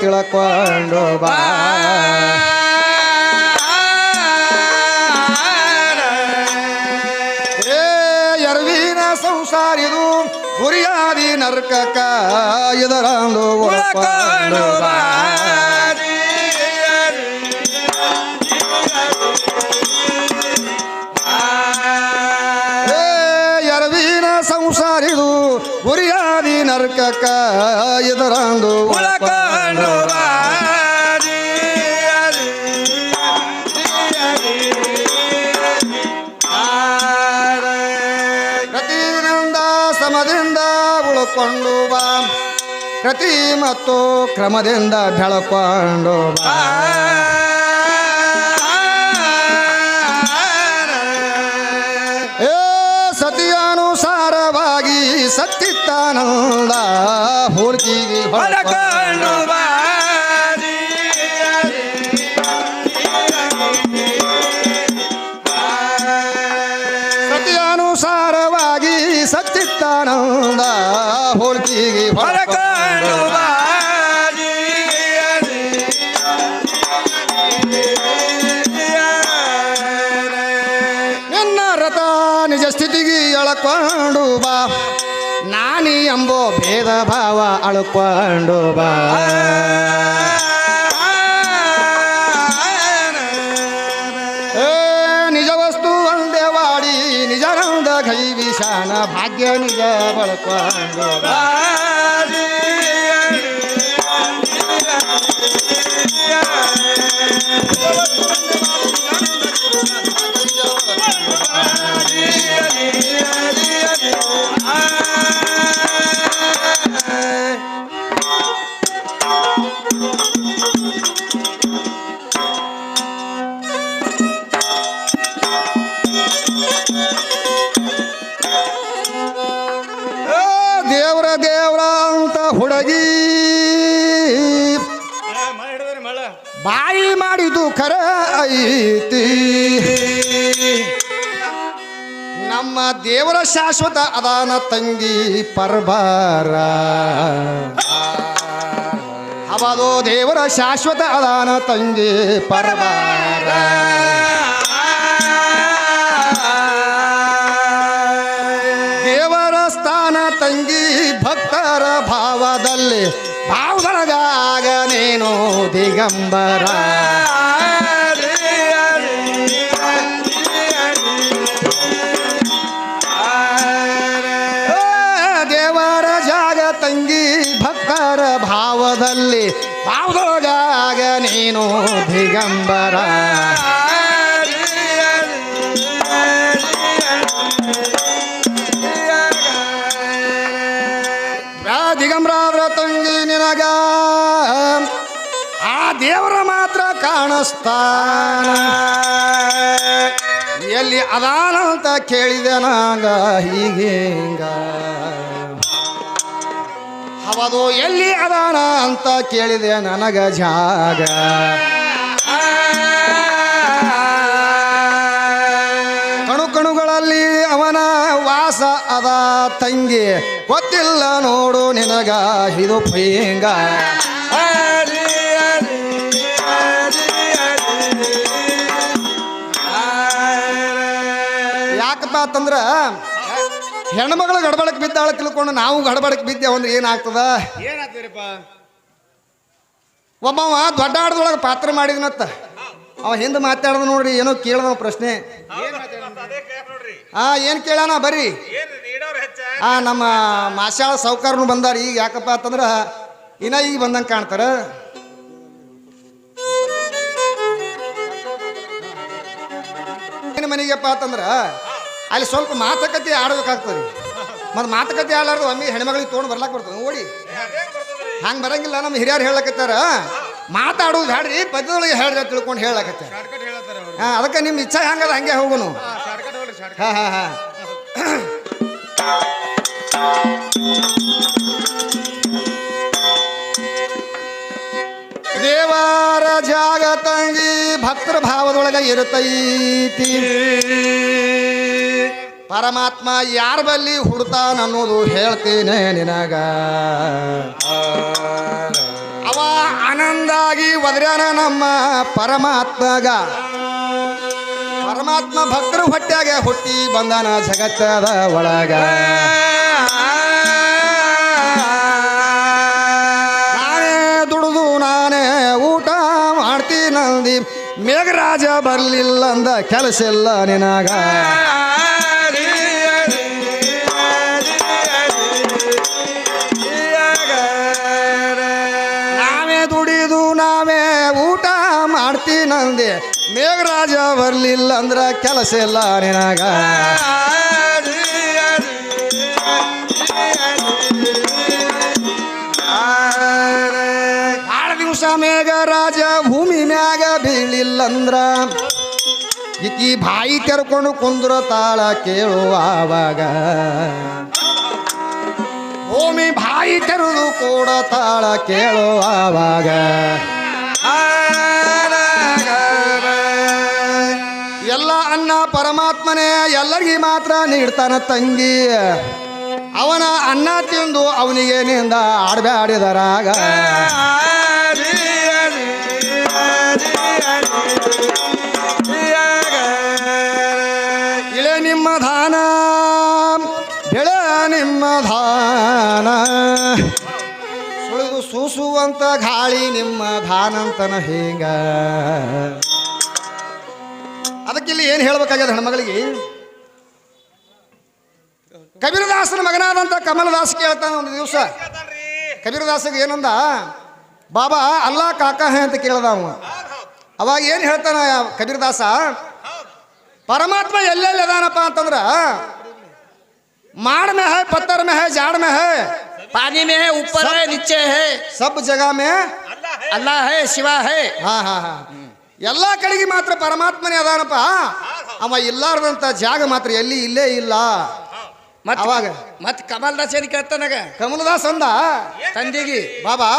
ತಿಳ್ಕೊಂಡು ಬಾ. ಎರವಿನ ಸಂಸಾರಿದು ಗುರಿಯಾದಿ ನರ್ಕ ಇದರಂದು ಒಳಕೊಂಡು ಬಾ. ಸಂಸಾರಿದು ಗುರಿಯಾದಿ ನರ್ಕಕ ಇದರಂದು ಒಳಕೊಂಡು ಉಳ್ಕೊಂಡು ಬಾ. ಪ್ರತಿ ಮತ್ತು ಕ್ರಮದಿಂದ ಬೆಳಕೊಂಡು ಬಾ. ಏ ಸತಿಯಾನುಸಾರವಾಗಿ ಸತ್ತಿತ್ತಾನಂದ ಹೋರ್ಜಿಗೆ ಭೇದ ಭಾವ ಅಳ್ಕೊಂಡು ಬಾ. ನಿಜ ವಸ್ತು ಒಂದೇ ವಾಡಿ ನಿಜರಂದ ಕೈ ವಿಷಾನ, ಭಾಗ್ಯ ನಿಜ ಬಳಕೊಂಡು ಬಾ. ನಮ್ಮ ದೇವರ ಶಾಶ್ವತ ಅದಾನ ತಂಗಿ ಪರ್ಬಾರ. ಅವದು ದೇವರ ಶಾಶ್ವತ ಅದಾನ ತಂಗಿ ಪರ್ಬಾರ. ದೇವರ ಸ್ಥಾನ ತಂಗಿ ಭಕ್ತರ ಭಾವದಲ್ಲಿ ಭಾವದೊಳಗಾಗ ನೀನು ದಿಗಂಬರ. ಭಾವದಲ್ಲಿ ಆಗ ನೀನು ದಿಗಂಬರ. ದಿಗಂಬರಾದ್ರ ತಂಗಿ ನಿನಗ? ಆ ದೇವರ ಮಾತ್ರ ಕಾಣಿಸ್ತಾನ. ಎಲ್ಲಿ ಅದಾನ ಅಂತ ಕೇಳಿದೆ ನಂಗ ಹೀಗೇಂಗ? ಹವದು ಎಲ್ಲಿ ಅದಾನ ಅಂತ ಕೇಳಿದೆ ನನಗ ಜಾಗ. ಕಣು ಕಣುಗಳಲ್ಲಿ ಅವನ ವಾಸ ಅದ ತಂಗಿ. ಗೊತ್ತಿಲ್ಲ ನೋಡು ನಿನಗ ಇದು ಪೈಂಗ. ಯಾಕಪ್ಪ ಅಂತಂದ್ರ ಹೆಣ್ಮಗಳು ಗಡಬಡಕ್ಕೆ ಬಿದ್ದಾಳ ತಿಳ್ಕೊಂಡು ನಾವು ಗಡಬಡಕ್ಕೆ ಬಿದ್ದೆ ಅಂದ್ರೆ ಏನಾಗ್ತದ? ಏನಾಗ್ತೀರಿಪ್ಪ ಒಬ್ಬವ ದೊಡ್ಡ ಆಡದೊಳಗೆ ಪಾತ್ರ ಮಾಡಿದ್ನತ್ತ ಅವ ಹಿಂದೆ ಮಾತಾಡ್ದ ನೋಡ್ರಿ ಏನೋ ಕೇಳದ ಪ್ರಶ್ನೆ. ಆ ಏನು ಕೇಳಾನ ಬರ್ರಿ. ಹಾ ಆ ನಮ್ಮ ಮಾಶಾಳ ಸಾವುಕಾರನು ಬಂದಾರ ಈಗ ಯಾಕಪ್ಪ ಅಂತಂದ್ರ ಇನ್ನ ಈಗ ಬಂದಂಗೆ ಕಾಣ್ತಾರ. ಏನು ಮನೆಗೆಪ್ಪ ಅಂತಂದ್ರ ಅಲ್ಲಿ ಸ್ವಲ್ಪ ಮಾತುಕತೆ ಆಡ್ಬೇಕಾಗ್ತದೆ ಮತ್ತು ಮಾತುಕತೆ ಆಡಲಾರ್ದು ಒಮ್ಮೆ ಹೆಣ್ಮಗಳಿಗೆ ತೊಗೊಂಡು ಬರ್ಲಾಕ್ ಬರ್ತದೆ. ಓಡಿ. ಹಂಗ ಬರಂಗಿಲ್ಲ ನಮ್ಮ ಹಿರಿಯರು ಹೇಳಕತ್ತಾರ. ಮಾತಾಡೋದು ಹೇಳ್ರಿ ಪದ್ಯದೊಳಗೆ ಹೇಳ್ರಿ ಅಂತ ತಿಳ್ಕೊಂಡು ಹೇಳಕತ್ತಾರ. ಶಾರ್ಟ್ಕಟ್ ಹಾಂ ಅದಕ್ಕೆ ನಿಮ್ಮ ಇಚ್ಛೆ ಹಂಗದ ಹಂಗೆ ಹೋಗುನು. ಹಾಂ ಹಾಂ ಹಾ ದೇವರ ಜಾಗ ತಂಗಿ ಭಕ್ತರ ಭಾವದೊಳಗೆ ಇರುತ್ತೈತಿ ಪರಮಾತ್ಮ ಯಾರ ಬಲ್ಲಿ ಹುಡ್ತಾನ ಅನ್ನೋದು ಹೇಳ್ತೀನಿ ನಿನಗ. ಅವ ಆನಂದಾಗಿ ಒದ್ರ್ಯಾನ ನಮ್ಮ ಪರಮಾತ್ಮಗ. ಪರಮಾತ್ಮ ಭಕ್ತರು ಹೊಟ್ಯಾಗ ಹುಟ್ಟಿ ಬಂದಾನ ಜಗತ್ತದ ಒಳಗ. ನಾನೇ ದುಡಿದು, ನಾನೇ ಊಟ ಮಾಡ್ತೀನಂದಿ. ಮೇಘರಾಜ ಬರ್ಲಿಲ್ಲ ಅಂದ ಕೆಲಸ ಇಲ್ಲ ನಿನಗ. ಬರ್ಲಿಲ್ಲ ಅಂದ್ರ ಕೆಲಸ ಇಲ್ಲ ನಿನಗ. ಭಾಳ ದಿವಸ ಮೇಘರಾಜ ಭೂಮಿ ಮ್ಯಾಗ ಬೀಳಿಲ್ಲಂದ್ರ ಈಕಿ ಬಾಯಿ ತೆರ್ಕೊಂಡು ಕುಂದ್ರ ತಾಳ ಕೇಳುವಾಗ ಭೂಮಿ ಬಾಯಿ ತೆರೆದು ಕೂಡ ತಾಳ ಕೇಳುವಾಗ ಅನ್ನ ಪರಮಾತ್ಮನೇ ಎಲ್ಲರಿಗೆ ಮಾತ್ರ ನೀಡ್ತಾನ ತಂಗಿ. ಅವನ ಅನ್ನ ತಿಂದು ಅವನಿಗೆ ನಿಂದ ಆಡ್ಬ್ಯಾಡಿದರಾಗ ಇಳೆ ನಿಮ್ಮ ಧಾನ, ಬೆಳೆ ನಿಮ್ಮ ಧಾನ. ಸುಳಿದು ಸೂಸುವಂತ ಗಾಳಿ ನಿಮ್ಮ ಧಾನಂತನ ಹೀಗ. ಅದಕ್ಕಿಲ್ಲಿ ಏನು ಹೇಳ್ಬೇಕಾಗ್ಯದ ಹೆಣ್ಮಗಳಿಗೆ ಕಬೀರದಾಸನ ಮಗನಾದಂಥ ಕಮಲದಾಸ್ ಕೇಳ್ತಾನ ಒಂದು ದಿವಸ ಕೇಳ್ತಾನ್ರಿ ಕಬೀರದಾಸಗೆ ಏನಂದ ಬಾಬಾ ಅಲ್ಲ ಕಾಕ ಹೇ ಅಂತ ಕೇಳ್ದ ಅವ ಅವಾಗ ಏನು ಹೇಳ್ತಾನ ಕಬೀರದಾಸ ಪರಮಾತ್ಮ ಎಲ್ಲೆಲ್ಲಿ ಅದಾನಪ್ಪ ಅಂತಂದ್ರ ಮಾಡ में है पत्थर में है झाड़ में है पानी में है ऊपर है नीचे है सब जगह में ಅಲ್ಲ ಹೇ अल्लाह है शिवा है ಹಾ ಹಾ ಹಾ ಎಲ್ಲ ಕಡೆಗೆ ಮಾತ್ರ ಪರಮಾತ್ಮನೇ ಅದಾನಪ್ಪ. ಅವ ಇಲ್ಲಾರ್ದಂತ ಜಾಗ ಮಾತ್ರ ಎಲ್ಲಿ ಇಲ್ಲೇ ಇಲ್ಲ. ಮತ್ ಅವಾಗ? ಮತ್ ಕಮಲ್ ದಾಸ್ ಏನ್ ಕೇಳ್ತಾನಾಗ ಕಮಲದಾಸ್ ಅಂದ? ತಂದಿಗಿ ಬಾಬಾ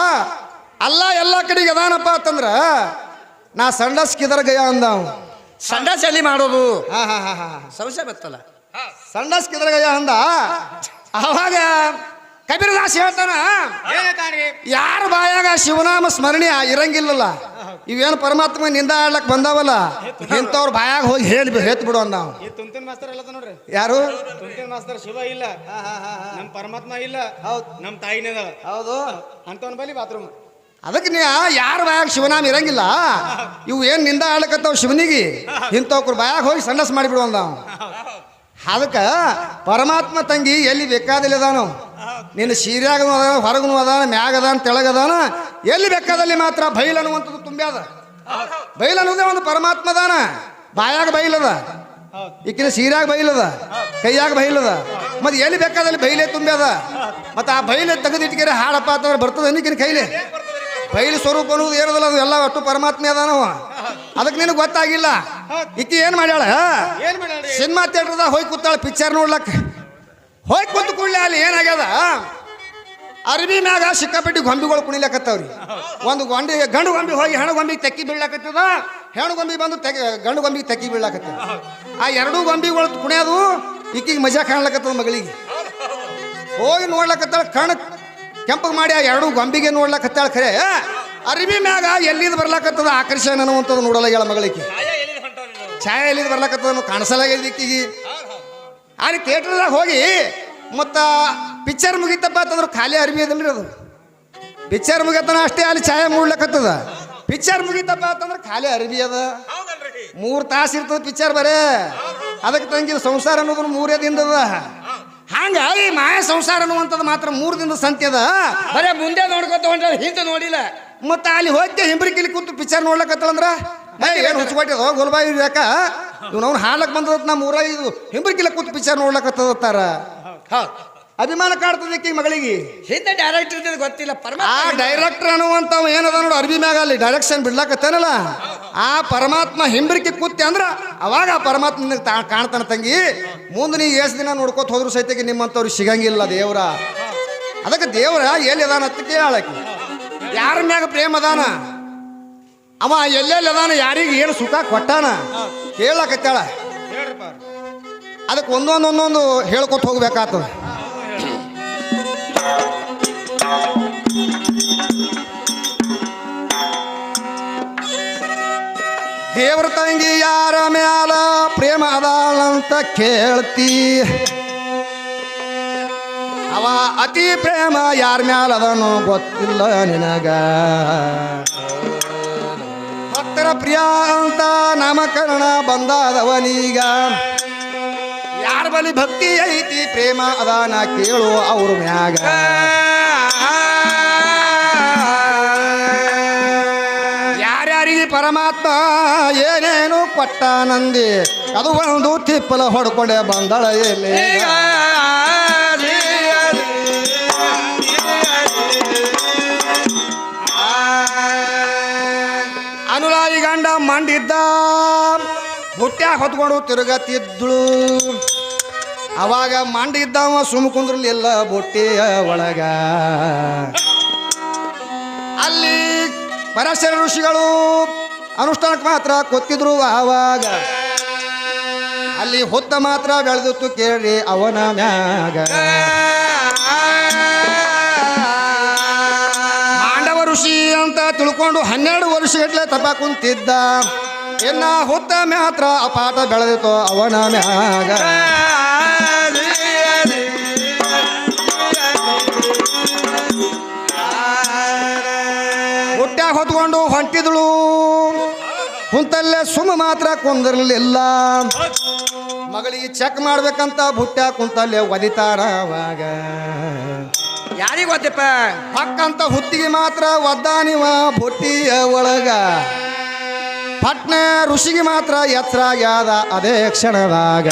ಅಲ್ಲ ಎಲ್ಲ ಕಡೆಗೆ ಅದಾನಪ್ಪ ಅಂತಂದ್ರ ನಾ ಸಂಡಸ್ ಕಿದರ್ ಗಯ ಅಂದ ಸಂಡಾಸ್ ಎಲ್ಲಿ ಮಾಡೋದು? ಹಾ ಹಾ ಹಾ ಹಾ ಸಂಶಯ ಬತ್ತಲ್ಲ. ಸಂಡಸ್ ಕಿದರ್ ಗಯ ಅಂದ? ಅವಾಗ ಕಬೀರದಾಸ್ ಹೇಳ್ತಾನ ಯಾರ ಬಾಯಾಗ ಶಿವನಾಮ ಸ್ಮರಣೆ ಇರಂಗಿಲ್ಲಲ್ಲ? ಇವೇನು ಪರಮಾತ್ಮ ನಿಂದ ಆಡ್ಲಕ್ ಬಂದಾವಲ್ಲ? ಇಂಥವ್ರ ಬಾಯಾಗ ಹೋಗಿ ಹೇಳಿ ಹೇತ್ ಬಿಡು ಅಂದ ನಾವು ಈ ತುಂತಿನ ಮಾಸ್ತರ್ ಅಲ್ಲ ನೋಡ್ರಿ. ಯಾರು? ತುಂತಿನ ಮಾಸ್ತರ್ ಶಿವ ಇಲ್ಲ. ನಮ್ಮ ಪರಮಾತ್ಮ ಇಲ್ಲ. ಹೌದು. ನಮ್ಮ ತಾಯಿನೇ ಹೌದು. ಅಂತವನ್ ಬಲಿ ಬಾತ್ರೂಮ್ ಅದಕ್ಕೆ ನೀ ಯಾರ ಬಾಯಾಗ ಶಿವನಾಮ ಇರಂಗಿಲ್ಲ? ಇವು ಏನು ನಿಂದ ಆಡ್ಲಕತ್ತಾವ ಶಿವನಿಗೆ? ಇಂಥವ್ರ ಬಾಯಾಗ ಹೋಗಿ ಸಂಡಸ್ ಮಾಡಿಬಿಡು ಅಂದ ಅವ. ಅದಕ್ಕೆ ಪರಮಾತ್ಮ ತಂಗಿ ಎಲ್ಲಿ ಬೇಕಾದಲ್ಲಿ ಅದಾನು? ನಿನ್ನ ಸೀರ್ಯಾಗನು ಅದಾನ ಹೊರಗನು ಅದಾನ ಮ್ಯಾಗದಾನ ತೆಳಗದಾನ ಎಲ್ಲಿ ಬೇಕಾದಲ್ಲಿ ಮಾತ್ರ ಬೈಲ್ ಅನ್ನುವಂಥದ್ದು ತುಂಬ್ಯಾದ ಬೈಲ್ ಅನ್ನೋದೇ ಒಂದು ಪರಮಾತ್ಮ ಅದಾನ ಬಾಯಾಗ ಬೈಲದ. ಈಕಿನ ಸೀರಾಗ ಬೈಲದ. ಕೈಯಾಗ ಬೈಲದ. ಮತ್ತೆ ಎಲ್ಲಿ ಬೇಕಾದಲ್ಲಿ ಬೈಲೆ ತುಂಬ್ಯಾದ. ಮತ್ತೆ ಆ ಬೈಲೆ ತೆಗೆದಿಟ್ಕಿರ ಹಾಡಪ್ಪ ಅಂತಂದ್ರೆ ಬರ್ತದೆ ಈಕಿನ ಕೈಲಿ? ಬೈಲು ಸ್ವರೂಪ ಅನ್ನೋದು ಏನದಲ್ಲ ಅದು ಎಲ್ಲ ಅಷ್ಟು ಪರಮಾತ್ಮ ಅದಾನವ ಅದಕ್ಕೆ ನಿನಗೆ ಗೊತ್ತಾಗಿಲ್ಲ. ಈಕಿ ಏನು ಮಾಡ್ಯಾಳ? ಸಿನಿಮಾ ಥಿಯೇಟ್ರದಾಗ ಹೋಗಿ ಕೂತಾಳ ಪಿಕ್ಚರ್ ನೋಡ್ಲಕ್ಕ ಹೋಗಿ ಕೂತು ಕೂಡಲೇ ಅಲ್ಲಿ ಏನಾಗ್ಯದ? ಅರ್ಬಿ ಮ್ಯಾಗ ಸಿಕ್ಕಾಪಟ್ಟಿ ಗೊಂಬಿಗಳು ಕುಣಿಲಕತ್ತವ್ರಿ. ಒಂದು ಗೊಂಡಿ ಗಂಡು ಗೊಂಬಿ ಹೋಗಿ ಹೆಣ್ಣು ಗೊಂಬಿಗೆ ತೆಕ್ಕಿ ಬೀಳಕತ್ತದ, ಹೆಣ್ಣು ಗೊಂಬಿ ಬಂದು ತೆಗಿ, ಗಂಡು ಗೊಂಬಿಗೆ ತೆಕ್ಕಿ ಬೀಳಕತ್ತದ. ಆ ಎರಡೂ ಗೊಂಬಿಗಳು ಕುಣಿಯೋದು ಈಕಿಗೆ ಮಜಾ ಕಾಣ್ಲಕತ್ತದ ಮಗಳಿಗೆ. ಹೋಗಿ ನೋಡ್ಲಕತ್ತಾಳ, ಕಣ್ ಕೆಂಪಗೆ ಮಾಡಿ ಆ ಎರಡು ಗೊಂಬಿಗೆ ನೋಡ್ಲಕತ್ತಾಳ ಖರೆ. ಅರಬಿ ಮ್ಯಾಗ ಎಲ್ಲಿದ್ ಬರ್ಲಕತ್ತದ ಆಕರ್ಷಣೆ ಅನ್ನುವಂಥದ್ದು ನೋಡಲ್ಲ ಮಗಳಿಗೆ. ಛಾಯೆ ಎಲ್ಲಿದ್ ಬರ್ಲಕತ್ತದ ಕಾಣಿಸಲಾಗ್ಯದ ಈಕಿಗೆ. ಅಲ್ಲಿ ಥಿಯೇಟ್ರದಾಗ ಹೋಗಿ ಮತ್ತು ಪಿಕ್ಚರ್ ಮುಗಿತಪ್ಪ ಅಂತಂದ್ರೆ ಖಾಲಿ ಅರ್ವಿ ಅದಲ್ಲ ರೀ ಅದು. ಪಿಕ್ಚರ್ ಮುಗಿತನ ಅಷ್ಟೇ ಅಲ್ಲಿ ಛಾಯೆ ಮೂಡ್ಲಕ್ಕತ್ತದ ಪಿಕ್ಚರ್ ಮುಗಿತಪ್ಪ ಅಂತಂದ್ರೆ ಖಾಲಿ ಅರ್ಬಿ ಅದ. ಮೂರು ತಾಸು ಇರ್ತದ ಪಿಕ್ಚರ್ ಬರೇ. ಅದಕ್ಕೆ ತಂಗಿ ಸಂಸಾರ ಅನ್ನೋದು ಮೂರೇ ದಿನದ ಹಂಗ ಈ ಮಾಯ ಸಂಸಾರ ಅನ್ನುವಂಥದ್ದು ಮಾತ್ರ ಮೂರು ದಿನದ ಸಂತ್ಯದ ಬರೇ ಮುಂದೆ ನೋಡ್ಕೊತ ಹೊಂಟ ಹಿಂದೆ ನೋಡಿಲ್ಲ. ಮತ್ತೆ ಅಲ್ಲಿ ಹೋಗಿ ಹಿಂಬ್ರಿಕಿಲಿ ಕೂತು ಪಿಕ್ಚರ್ ನೋಡ್ಲಕತ್ತಳಂದ್ರ ಏ ಏನು ಹುಚ್ಕೊಟ್ಟಿದ ಗುಲ್ಬಾಯಿ ಯಾಕ ಇವ್ ಅವ್ನು ಹಾಲಕ್ ಬಂದದ ನಮ್ಮ ಊರ ಇದು ಹಿಂಬ್ರಿಕಿಲ ಕೂತು ಪಿಕ್ಚರ್ ನೋಡ್ಲಕತ್ತದತ್ತಾರ. ಹೌದ್ ಅಭಿಮಾನ ಕಾಡ್ತದೆ ಈ ಮಗಳಿಗೆ. ಹಿಂದೆ ಡೈರೆಕ್ಟರ್ ಗೊತ್ತಿಲ್ಲ ಆ ಡೈರೆಕ್ಟರ್ ಅನ್ನುವಂಥವ್ ಏನದ ನೋಡು ಅರ್ಬಿ ಮ್ಯಾಗ ಅಲ್ಲಿ ಡೈರೆಕ್ಷನ್ ಬಿಡ್ಲಕತ್ತೇನಲ್ಲ? ಆ ಪರಮಾತ್ಮ ಹಿಂಬರಿಕೆ ಕೂತಿ ಅಂದ್ರ ಅವಾಗ ಆ ಪರಮಾತ್ಮ ನಿನಗೆ ತಾ ಕಾಣ್ತಾನ ತಂಗಿ. ಮುಂದೆ ನೀ ಎಷ್ಟು ದಿನ ನೋಡ್ಕೋತ ಹೋದ್ರು ಸಹಿತಕ್ಕೆ ನಿಮ್ಮಂಥವ್ರಿಗೆ ಸಿಗಂಗಿಲ್ಲ ದೇವ್ರ. ಅದಕ್ಕೆ ದೇವ್ರ ಎಲ್ಲಿ ಅದಾನ ಅಂತ ಕೇಳಕ್ಕೆ ಯಾರ ಮ್ಯಾಗ ಪ್ರೇಮ ಅದಾನ? ಅವ ಎಲ್ಲೆಲ್ಲಿ ಅದಾನ? ಯಾರಿಗೆ ಏನು ಸುಖ ಕೊಟ್ಟಾನ? ಕೇಳಕತ್ತಾಳ ಅದಕ್ಕೆ ಒಂದೊಂದು ಒಂದೊಂದು ಹೇಳ್ಕೊತ ಹೋಗ್ಬೇಕಾಗ್ತದೆ. ದೇವ್ರ ತಂಗಿ ಯಾರ ಮ್ಯಾಲ ಪ್ರೇಮ ಅದಾಳಂತ ಕೇಳ್ತಿ. ಅವ ಅತಿ ಪ್ರೇಮ ಯಾರ ಮ್ಯಾಲ ಅದನು ಗೊತ್ತಿಲ್ಲ ನಿನಗ. ಭಕ್ತರ ಪ್ರಿಯ ಅಂತ ನಾಮಕರಣ ಬಂದಾದವನೀಗ. ಯಾರ ಬಲಿ ಭಕ್ತಿ ಐತಿ, ಪ್ರೇಮ ಅದಾನ ಕೇಳು ಅವ್ರ ಮ್ಯಾಗ. ಯಾರ್ಯಾರಿಗೆ ಪರಮಾತ್ಮ ಏನೇನು ಕೊಟ್ಟ ನಂದಿ ಅದು ಒಂದು ತಿಪ್ಪಲ ಹೊಡ್ಕೊಂಡೆ ಬಂದಳ ಎಲ್ಲಿ? ಅನುಲಾರಿ ಗಂಡ ಮಂಡಿದ್ದ ಹುಟ್ಟ್ಯಾಗ ಹೊತ್ಕೊಂಡು ತಿರುಗತ್ತಿದ್ಳು ಅವಾಗ ಮಂಡಿದ್ದವ ಸುಮ್ ಕುಂದ್ರಲಿಲ್ಲ ಬುಟ್ಟಿಯ ಒಳಗ. ಅಲ್ಲಿ ಪರಶರ ಋಷಿಗಳು ಅನುಷ್ಠಾನಕ್ಕೆ ಮಾತ್ರ ಕೊತ್ತಿದ್ರು ಆವಾಗ. ಅಲ್ಲಿ ಹೊತ್ತ ಮಾತ್ರ ಬೆಳೆದಿತ್ತು ಕೇಳಿ ಅವನ ಮ್ಯಾಗ. ಮಾಂಡವ ಋಷಿ ಅಂತ ತಿಳ್ಕೊಂಡು ಹನ್ನೆರಡು ವರ್ಷಗಟ್ಲೆ ತಪ ಕುಂತಿದ್ದ. ಇನ್ನ ಹೊತ್ತ ಮಾತ್ರ ಪಾಠ ಬೆಳೆದಿತ್ತು ಅವನ ಮ್ಯಾಗ. ಮಾತ್ರ ಕುಂದಿರಲಿಲ್ಲ ಮಗಳಿಗೆ ಚೆಕ್ ಮಾಡ್ಬೇಕಂತ ಬುಟ್ಟ ಕುಂತಲ್ಲೇ ಒದಿತಾರ ಅವಾಗ ಯಾರಿಗೆ ಒದ್ದಪ್ಪ? ಪಕ್ಕಂತ ಹುತ್ತಿಗೆ ಮಾತ್ರ ಒದ್ದಾನಿವ ಬುಟ್ಟಿಯ ಒಳಗ. ಪಟ್ನ ಋಷಿಗೆ ಮಾತ್ರ ಎತ್ತರಾಗ್ಯಾದ ಅದೇ ಕ್ಷಣದಾಗ.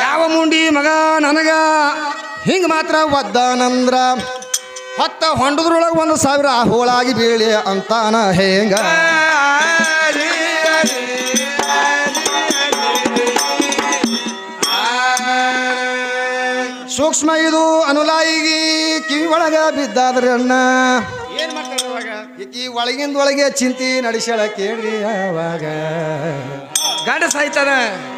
ಯಾವ ಮುಂಡಿ ಮಗ ನನಗ? ಹಿಂಗ ಮಾತ್ರ ಒದ್ದಾನಂದ್ರ. ಹೊತ್ತ ಹೊಂಡದ್ರೊಳಗೆ ಒಂದು ಸಾವಿರ ಹೋಳಾಗಿ ಬೀಳಿ ಅಂತಾನ ಹೇಂಗ. ಸೂಕ್ಷ್ಮ ಇದು ಅನುಲಾಯಿಗಿ ಕಿವಿ ಒಳಗ ಬಿದ್ದಾದ್ರೆ ಅಣ್ಣ ಏನ್ ಈಕಿ ಒಳಗಿಂದ ಒಳಗೆ ಚಿಂತಿ ನಡೆಸ್ಯಾಳ ಕೇಳ್ರಿ ಅವಾಗ. ಗಂಡ ಸಾಯ್ತಾನ?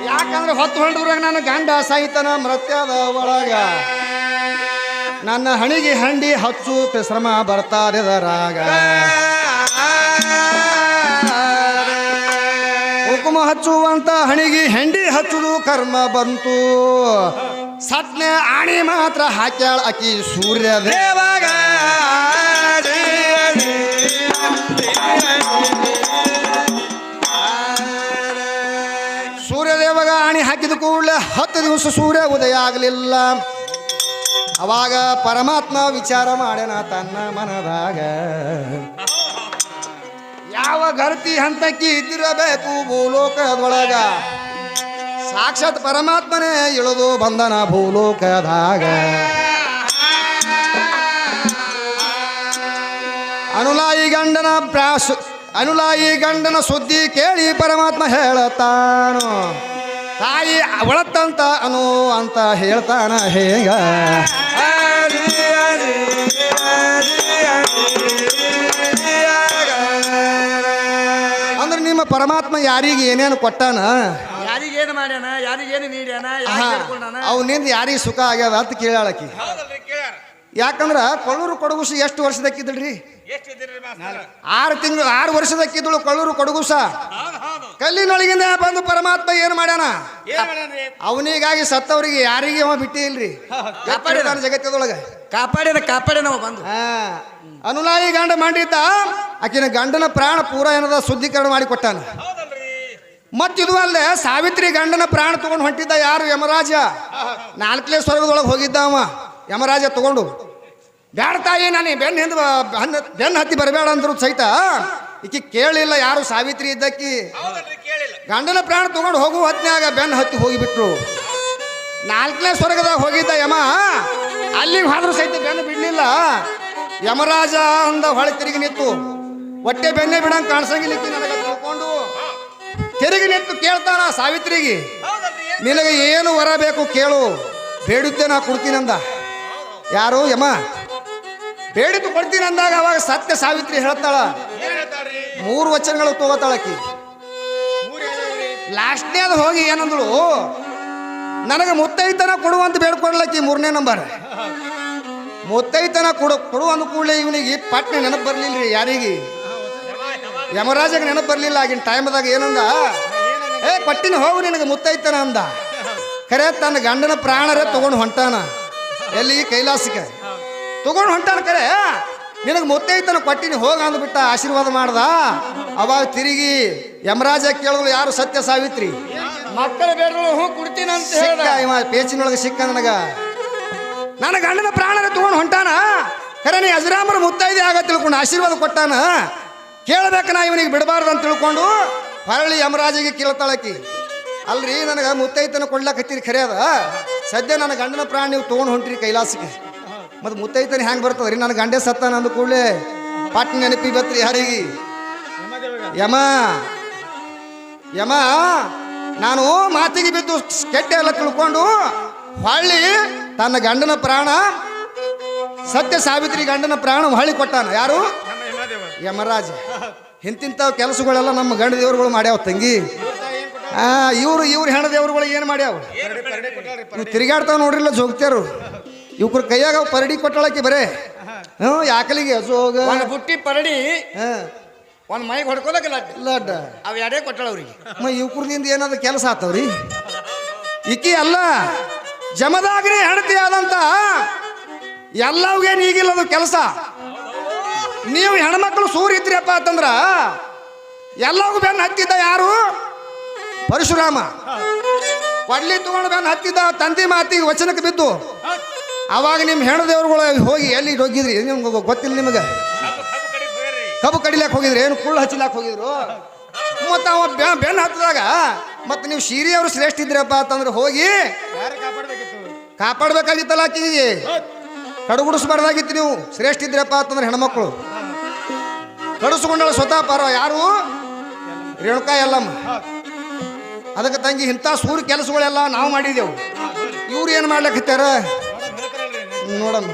ಯಾಕಂದ್ರೆ ಹೊತ್ತು ಹೊಂಡ್ರಾಗ ನಾನು ಗಂಡ ಸಾಯ್ತಾನ ಮೃತ್ಯದ ಒಳಗ. ನನ್ನ ಹಣಿಗೆ ಹಂಡಿ ಹಚ್ಚು ಶ್ರಮ ಬರ್ತಾರೆದರಾಗ ಹುಕುಮ ಹಚ್ಚುವಂತ ಹಣಿಗೆ ಹೆಂಡಿ ಹಚ್ಚುದು ಕರ್ಮ ಬಂತು. ಸತ್ನೆ ಆಣಿ ಮಾತ್ರ ಹಾಕ್ಯಾಳ ಅಕಿ ಸೂರ್ಯ ದೇವಾಗ ಸೂರ್ಯದೇವಗ ಆಣಿ ಹಾಕಿದ ಕೂಡಲೇ ಹತ್ತು ದಿವಸ ಸೂರ್ಯ ಉದಯ ಆಗಲಿಲ್ಲ. ಅವಾಗ ಪರಮಾತ್ಮ ವಿಚಾರ ಮಾಡ್ಯಾನ ತನ್ನ ಮನದಾಗ. ಯಾವ ಗರ್ತಿ ಹಂತಕ್ಕೆ ಇದ್ದಿರಬೇಕು ಭೂಲೋಕದೊಳಗ? ಸಾಕ್ಷಾತ್ ಪರಮಾತ್ಮನೇ ಇಳಿದು ಬಂದನ ಭೂಲೋಕದಾಗ. ಅನುಲಾಯಿ ಗಂಡನ ಪ್ರಾಸ ಅನುಲಾಯಿ ಗಂಡನ ಸುದ್ದಿ ಕೇಳಿ ಪರಮಾತ್ಮ ಹೇಳತಾನು ತಾಯಿ ಅವಳತ್ತಂತ ಅನು ಅಂತ ಹೇಳ್ತಾನ ಹೇಗ? ಅಂದ್ರೆ ನಿಮ್ಮ ಪರಮಾತ್ಮ ಯಾರಿಗೆ ಏನೇನು ಕೊಟ್ಟಾನ? ಯಾರಿಗೇನು ಮಾಡ್ಯಾನ? ಯಾರಿಗೇನು ನೀಡ್ಯಾನ? ಅವನಿಂದ ಯಾರಿಗೆ ಸುಖ ಆಗ್ಯದ ಅಂತ ಕೇಳಾಳಕಿ ಯಾಕಂದ್ರ ಕೊಳ್ಳೂರು ಕೊಡಗುಸ ಎಷ್ಟು ವರ್ಷದಕ್ಕಿದ್ರಿ ಆರು ತಿಂಗಳು ಆರು ವರ್ಷದಕ್ಕಿದ್ದಳು ಕೊಳ್ಳೂರು ಕೊಡಗುಸ. ಕಲ್ಲಿನೊಳಗಿಂದ ಬಂದು ಪರಮಾತ್ಮ ಏನು ಮಾಡ್ಯಾನ? ಅವನಿಗಾಗಿ ಸತ್ತವರಿಗೆ ಯಾರಿಗೆ ಅವ ಬಿಟ್ಟಿ ಇಲ್ರಿ. ಜಗತ್ತದೊಳಗ ಕಾಪಾಡ್ಯಾನ ಕಾಪಾಡ್ಯಾನ ಅವ ಬಂದು. ಹಾ. ಅನುಲಾಯಿ ಗಂಡ ಮಾಡಿದ್ದ ಆಕಿನ ಗಂಡನ ಪ್ರಾಣ ಪೂರ ಏನದ ಶುದ್ಧೀಕರಣ ಮಾಡಿ ಕೊಟ್ಟಾನ. ಹೌದಲ್ರಿ. ಮತ್ತಿದು ಅಲ್ಲೇ ಸಾವಿತ್ರಿ ಗಂಡನ ಪ್ರಾಣ ತಗೊಂಡು ಹೊಂಟಿದ್ದ ಯಾರು? ಯಮರಾಜ. ನಾಲ್ಕನೇ ಸ್ವರ್ಗದೊಳಗೆ ಹೋಗಿದ್ದ ಅವ. ಯಮರಾಜ ತಗೊಂಡು. ಬ್ಯಾಡ ತಾಯಿ ನಾನು ಬೆನ್ನ ಹಿಂದೆ ಬೆನ್ನ ಹತ್ತಿ ಬರಬೇಡ ಅಂದ್ರು ಸಹಿತ. ಈಕಿ ಕೇಳಿಲ್ಲ ಯಾರು ಸಾವಿತ್ರಿ ಇದ್ದಕ್ಕಿ. ಹೌದಲ್ರಿ ಕೇಳಿಲ್ಲ. ಗಂಡನ ಪ್ರಾಣ ತಗೊಂಡು ಹೋಗು ಹೊತ್ನ್ಯಾಗ ಬೆನ್ನ ಹತ್ತಿ ಹೋಗಿಬಿಟ್ರು. ನಾಲ್ಕನೇ ಸ್ವರ್ಗದಾಗ ಹೋಗಿದ್ದ ಯಮ ಅಲ್ಲಿಗೆ ಹಾದ್ರೂ ಸಹಿತ ಬೆನ್ನು ಬಿಡ್ಲಿಲ್ಲ. ಯಮರಾಜ ಅಂದ ಹೊಳೆ ತಿರುಗಿ ನಿಂತು. ಹೊಟ್ಟೆ ಬೆನ್ನೆ ಬಿಡಂಗೆ ಕಾಣಿಸಂಗಿಲ್ಲ ನನಗೆ ತಿಳ್ಕೊಂಡು. ತಿರುಗಿ ನಿಂತು ಕೇಳ್ತಾನ ಸಾವಿತ್ರಿಗೆ. ನಿನಗೆ ಏನು ವರ ಬೇಕು ಕೇಳು. ಬೇಡುತ್ತೆ ನಾ ಕೊಡ್ತೀನಂದ ಯಾರು ಯಮ? ಬೇಡಿದ್ದು ಕೊಡ್ತೀನಿ ಅಂದಾಗ ಅವಾಗ ಸತ್ಯ ಸಾವಿತ್ರಿ ಹೇಳ್ತಾಳ. ಮೂರು ವಚನಗಳು ತಗೋತಾಳಕಿ ಡೇ ಲಾಸ್ಟ್ನೇದು ಹೋಗಿ ಏನಂದಳು? ನನಗೆ ಮುತ್ತೈತನ ಕೊಡುವಂತ ಬೇಡ್ಕೊಡ್ಲಕ್ಕಿ ಮೂರನೇ ನಂಬರ್. ಮುತ್ತೈತನ ಕೊಡು ಕೊಡು ಅಂದ ಕೂಡಲೇ ಇವನಿಗೆ ಪಟ್ನೆ ನೆನಪು ಬರಲಿಲ್ಲ ರೀ ಯಾರಿಗೆ? ಯಮರಾಜಗೆ ನೆನಪು ಬರಲಿಲ್ಲ, ಆಗಿನ ಟೈಮ್ದಾಗ ಏನಂದ? ಏ, ಪಟ್ಟಿನ ಹೋಗು ನಿನಗೆ ಮುತ್ತೈತನ ಅಂದ. ಖರೆ ತನ್ನ ಗಂಡನ ಪ್ರಾಣರೇ ತಗೊಂಡು ಹೊಂಟಾನ. ಎಲ್ಲಿ? ಕೈಲಾಸಕ್ಕೆ. ತಗೊಂಡು ಹೊಂಟಾನ ಕರೆ. ನಿನಗೆ ಮುತ್ತೈತನ ಪಟ್ಟಿನ ಹೋಗ ಅಂದ್ಬಿಟ್ಟ ಆಶೀರ್ವಾದ ಮಾಡ್ದ. ಅವಾಗ ತಿರುಗಿ ಯಮರಾಜ ಕೇಳಿದ್ರು ಯಾರು ಸತ್ಯ ಸಾವಿತ್ರಿ? ಮಕ್ಕಳು ಬೇರೆ ಹೂ ಕೊಡ್ತೀನಿ ಅಂತ ಹೇಳ್ದ ಇವ ಪೇಚಿನೊಳಗೆ ಸಿಕ್ಕ ನನಗ. ನನ್ನ ಗಂಡನ ಪ್ರಾಣನ ತಗೊಂಡು ಹೊಂಟಾನ? ಖರೆ ನೀ ಅಜರಾಮರ ಮುತ್ತೈದೆ ಆಗ ತಿಳ್ಕೊಂಡು ಆಶೀರ್ವಾದ ಕೊಟ್ಟಾನ? ಕೇಳಬೇಕ ನಾ ಇವನಿಗೆ ಬಿಡಬಾರ್ದು ಅಂತ ತಿಳ್ಕೊಂಡು ಹೊರಳಿ ಯಮರಾಜಿಗೆ ಕೇಳ್ತಾಳಕಿ ಅಲ್ರಿ ನನಗೆ ಮುತ್ತೈತನ ಕೊಡ್ಲಕತ್ತೀರಿ ಖರೆ ಅದ. ಸದ್ಯ ನನ್ನ ಗಂಡನ ಪ್ರಾಣ ನೀವು ತೊಗೊಂಡು ಹೊಂಟ್ರಿ ಕೈಲಾಸಕ್ಕೆ ಮತ್ತು ಮುತ್ತೈತನ ಹೆಂಗೆ ಬರ್ತದ್ರಿ ನನ್ನ ಗಂಡೆ ಸತ್ತಾನ ಅಂದ ಕೂಡಲೇ. ಪಾಟ್ ನೆನಪಿ ಬತ್ರಿ ಯಾರಿಗೆ? ಯಮ ಯಮ. ನಾನು ಮಾತಿಗೆ ಬಿದ್ದು ಕೆಟ್ಟ ಎಲ್ಲ ತಿಳ್ಕೊಂಡು ಹೊಳ್ಳಿ ತನ್ನ ಗಂಡನ ಪ್ರಾಣ ಸತ್ಯ ಸಾವಿತ್ರಿ ಗಂಡನ ಪ್ರಾಣ ಹೊಳ್ಳಿ ಕೊಟ್ಟಾನ. ಯಾರು? ಯಮರಾಜ. ಇಂತಿಂಥ ಕೆಲಸಗಳೆಲ್ಲ ನಮ್ಮ ಗಂಡ ದೇವರುಗಳು ಮಾಡ್ಯಾವ ತಂಗಿ. ಆ ಇವ್ರು ಇವ್ರು ಹೆಣ ದೇವರುಗಳು ಏನು ಮಾಡ್ಯಾವ? ನೀವು ಇವ್ ತಿರುಗಾಡ್ತಾವ ನೋಡ್ರಿಲ್ಲ ಜೋಗ್ತ್ಯಾರು. ಇವ್ರ ಕೈಯಾಗ ಪರಡಿ ಕೊಟ್ಟಳಕ್ಕೆ ಬರೇ. ಹ್ಞೂ ಯಾಕಲಿಗೆ? ಜೋಗ. ಬುಟ್ಟಿ ಪರಡಿ ಹಾಂ. ಒಂದು ಮೈಗೆ ಹೊಡ್ಕೊಳಕ್ಕೆ ಲಡ್ಡ. ಲಡ್ಡ. ಅವು ಎರಡೇ ಕೊಟ್ಟಳ ಅವ್ರಿಗೆ. ಮ ಇವ್ರದಿಂದ ಏನಾದ್ರು ಕೆಲಸ ಆತವ್ರಿ? ಇಕ್ಕಿ ಅಲ್ಲ ಜಮದಾಗ್ರಿ ಹೆಂಡತಿ ಆದಂತ ಎಲ್ಲವ್ಗೇನು ಈಗಿಲ್ಲದು ಕೆಲಸ. ನೀವು ಹೆಣ್ಮಕ್ಳು ಸೂರ್ ಇದ್ರಿಯಪ್ಪ ಅಂತಂದ್ರ ಎಲ್ಲವೂ ಬೆನ್ನು ಹತ್ತಿದ್ದ ಯಾರು? ಪರಶುರಾಮ. ಕೊಡ್ಲಿ ತಗೊಂಡು ಬೆನ್ನು ಹತ್ತಿದ್ದ ತಂದೆ ಮಾತಿಗೆ ವಚನಕ್ಕೆ ಬಿದ್ದು ಅವಾಗ ನಿಮ್ಮ ಹೆಣ್ಣು ದೇವ್ರುಗಳು ಹೋಗಿ ಎಲ್ಲಿ ಹೋಗಿದ್ರಿ? ನಿಮ್ಗೆ ಗೊತ್ತಿಲ್ಲ ನಿಮಗೆ. ಕಬ್ಬು ಕಡಿಲಾಕ್ ಹೋಗಿದ್ರು ಏನು ಕುಳ್ಳು ಹಚ್ಚಲಾಕ್ ಹೋಗಿದ್ರು. ಮತ್ತು ಅವ ಬೆನ್ ಬೆನ್ನು ಹತ್ತದಾಗ ಮತ್ತು ನೀವು ಶೀರಿ ಅವರು ಶ್ರೇಷ್ಠ ಇದ್ರಪ್ಪ ಅಂತಂದ್ರೆ ಹೋಗಿ ಕಾಪಾಡ್ಬೇಕಾಗಿತ್ತಲ್ಲ ಆಕಿಗೆ ಕಡುಗುಡಿಸ್ಬಾರ್ದಾಗಿತ್ತು ನೀವು ಶ್ರೇಷ್ಠ ಇದ್ರಪ್ಪ ಅಂತಂದ್ರೆ ಹೆಣ್ಮಕ್ಳು. ಕಡಿಸ್ಕೊಂಡಳ ಸ್ವತಃ ಪರ ಯಾರು? ರೇಣುಕಾ ಎಲ್ಲಮ್ಮ ಅದಕ್ಕೆ ತಂಗಿ ಇಂಥ ಸೂರ್ಯ ಕೆಲಸಗಳೆಲ್ಲ ನಾವು ಮಾಡಿದೆವು. ಇವ್ರು ಏನು ಮಾಡ್ಲಿಕ್ಕೆ ಹತ್ತಾರ? ನೋಡಮ್ಮ.